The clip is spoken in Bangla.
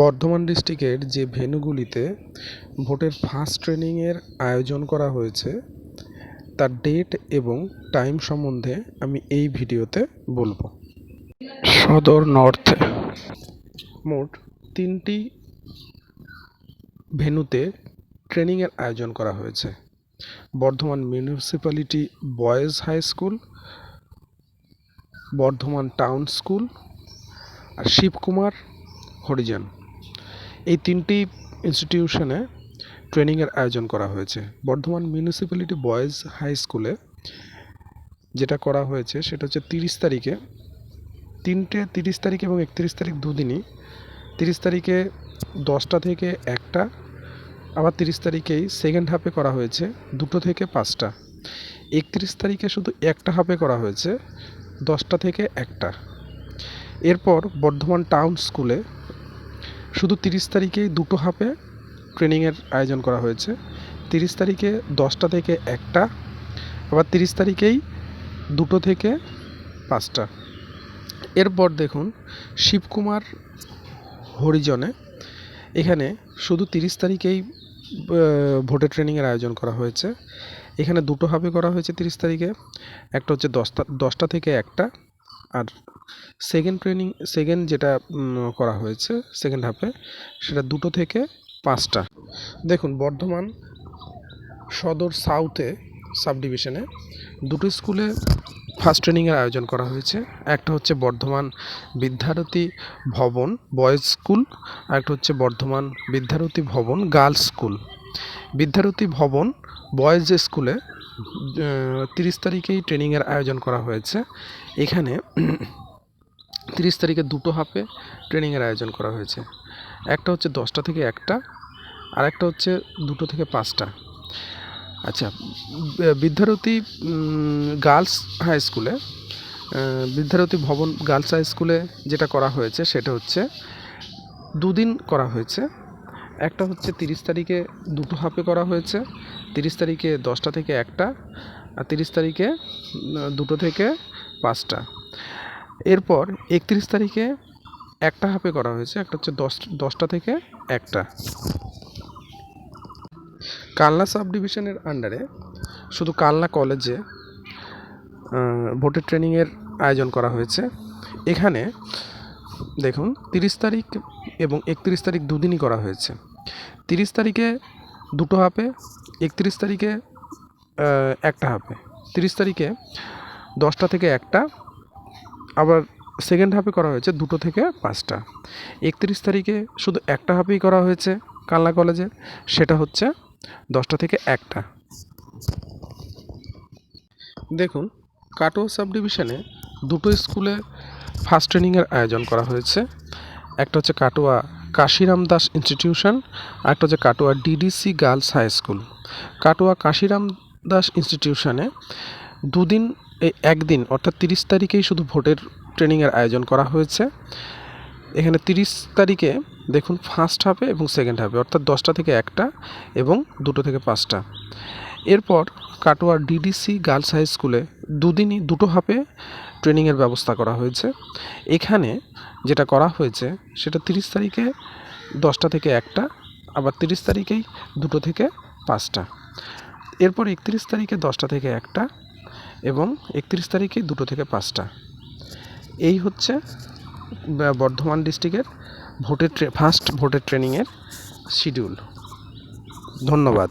বর্ধমান ডিস্ট্রিক্টের যে ভেন্যুগুলিতে ভোটের ফার্স্ট ট্রেনিংয়ের আয়োজন করা হয়েছে, তার ডেট এবং টাইম সম্বন্ধে আমি এই ভিডিওতে বলব। সদর নর্থে মোট তিনটি ভেন্যুতে ট্রেনিংয়ের আয়োজন করা হয়েছে। Bardhaman municipality boys high school, Bardhaman town school আর শিবকুমার হরিজন। এই তিনটি ইনস্টিটিউশনে ট্রেনিংয়ের আয়োজন করা হয়েছে। বর্ধমান মিউনিসিপ্যালিটি বয়েজ হাই স্কুলে যেটা করা হয়েছে, সেটা হচ্ছে তিরিশ তারিখে। তিনটে তিরিশ তারিখ এবং একত্রিশ তারিখ দুদিনই। তিরিশ তারিখে দশটা থেকে একটা, আবার তিরিশ তারিখেই সেকেন্ড হাফে করা হয়েছে, দুটো থেকে পাঁচটা। একত্রিশ তারিখে শুধু একটা হাফে করা হয়েছে, দশটা থেকে একটা। এরপর বর্ধমান টাউন স্কুলে শুধু তিরিশ তারিখেই দুটো হাফে ট্রেনিংয়ের আয়োজন করা হয়েছে। তিরিশ তারিখে দশটা থেকে একটা, আবার তিরিশ তারিখেই দুটো থেকে পাঁচটা। এরপর দেখুন, শিবকুমার হরিজনে এখানে শুধু তিরিশ তারিখেই ভোটের ট্রেনিংয়ের আয়োজন করা হয়েছে। এখানে দুটো হাফে করা হয়েছে তিরিশ তারিখে, একটা হচ্ছে দশটা দশটা থেকে একটা, আর সেকেন্ড ট্রেনিং সেকেন্ড যেটা করা হয়েছে সেকেন্ড হাফে সেটা দুটো থেকে পাঁচটা। দেখুন, বর্ধমান সদর সাউথে সাব ডিভিশনে দুটো স্কুলে ফার্স্ট ট্রেনিংয়ের আয়োজন করা হয়েছে। একটা হচ্ছে বর্ধমান বিদ্যারতী ভবন বয়েজ স্কুল আর একটা হচ্ছে বর্ধমান বিদ্যারতী ভবন গার্লস স্কুল বিদ্যারতী ভবন বয়েজ স্কুলে তিরিশ তারিখেই ট্রেনিংয়ের আয়োজন করা হয়েছে। এখানে তিরিশ তারিখে দুটো হাফে ট্রেনিংয়ের আয়োজন করা হয়েছে। একটা হচ্ছে দশটা থেকে একটা আর একটা হচ্ছে দুটো থেকে পাঁচটা। আচ্ছা বিদ্যারতী গার্লস হাই স্কুলে বিদ্যারতী ভবন গার্লস হাই স্কুলে যেটা করা হয়েছে সেটা হচ্ছে দুদিন করা হয়েছে। একটা হচ্ছে তিরিশ তারিখে দুটো হাফে করা হয়েছে, তিরিশ তারিখে দশটা থেকে একটা, আর তিরিশ তারিখে দুটো থেকে পাঁচটা। এরপর একত্রিশ তারিখে একটা হাফে করা হয়েছে, একটা হচ্ছে দশ, দশটা থেকে একটা। কালনা সাব ডিভিশনের আন্ডারে শুধু কালনা কলেজে ভোটের ট্রেনিংয়ের আয়োজন করা হয়েছে। এখানে দেখুন, তিরিশ তারিখ এবং একত্রিশ তারিখ দুদিনই করা হয়েছে। তিরিশ তারিখে দুটো হাফে, একত্রিশ তারিখে একটা হাফে। তিরিশ তারিখে দশটা থেকে একটা আবার সেকেন্ড হাফে করা হয়েছে দুটো থেকে পাঁচটা। একত্রিশ তারিখে শুধু একটা হাফেই করা হয়েছে কালনা কলেজে সেটা হচ্ছে দশটা থেকে একটা। দেখুন কাটোয়া সাব ডিভিশনে দুটো স্কুলে ফার্স্ট ট্রেনিংয়ের আয়োজন করা হয়েছে। একটা হচ্ছে কাটোয়া কাশিরাম দাস ইনস্টিটিউশন আর একটা হচ্ছে Katwa DDC girls high school Katwa Kashiram Das ইনস্টিটিউশনে দুদিন এই একদিন, অর্থাৎ তিরিশ তারিখেই শুধু ভোটের ট্রেনিংয়ের আয়োজন করা হয়েছে। এখানে তিরিশ তারিখে দেখুন ফার্স্ট হাফে এবং সেকেন্ড হাফে অর্থাৎ দশটা থেকে একটা এবং দুটো থেকে পাঁচটা। এরপর কাটোয়ার ডিডিসি গার্লস হাই স্কুলে দুদিনই দুটো হাফে ট্রেনিংয়ের ব্যবস্থা করা হয়েছে। এখানে যেটা করা হয়েছে, সেটা তিরিশ তারিখে দশটা থেকে একটা, আবার তিরিশ তারিখেই দুটো থেকে পাঁচটা। এরপর একত্রিশ তারিখে দশটা থেকে একটা এবং একত্রিশ তারিখে দুটো থেকে পাঁচটা। এই হচ্ছে বর্ধমান ডিস্ট্রিক্টের ভোটের ফার্স্ট ভোটের ট্রেনিংয়ের শিডিউল ধন্যবাদ।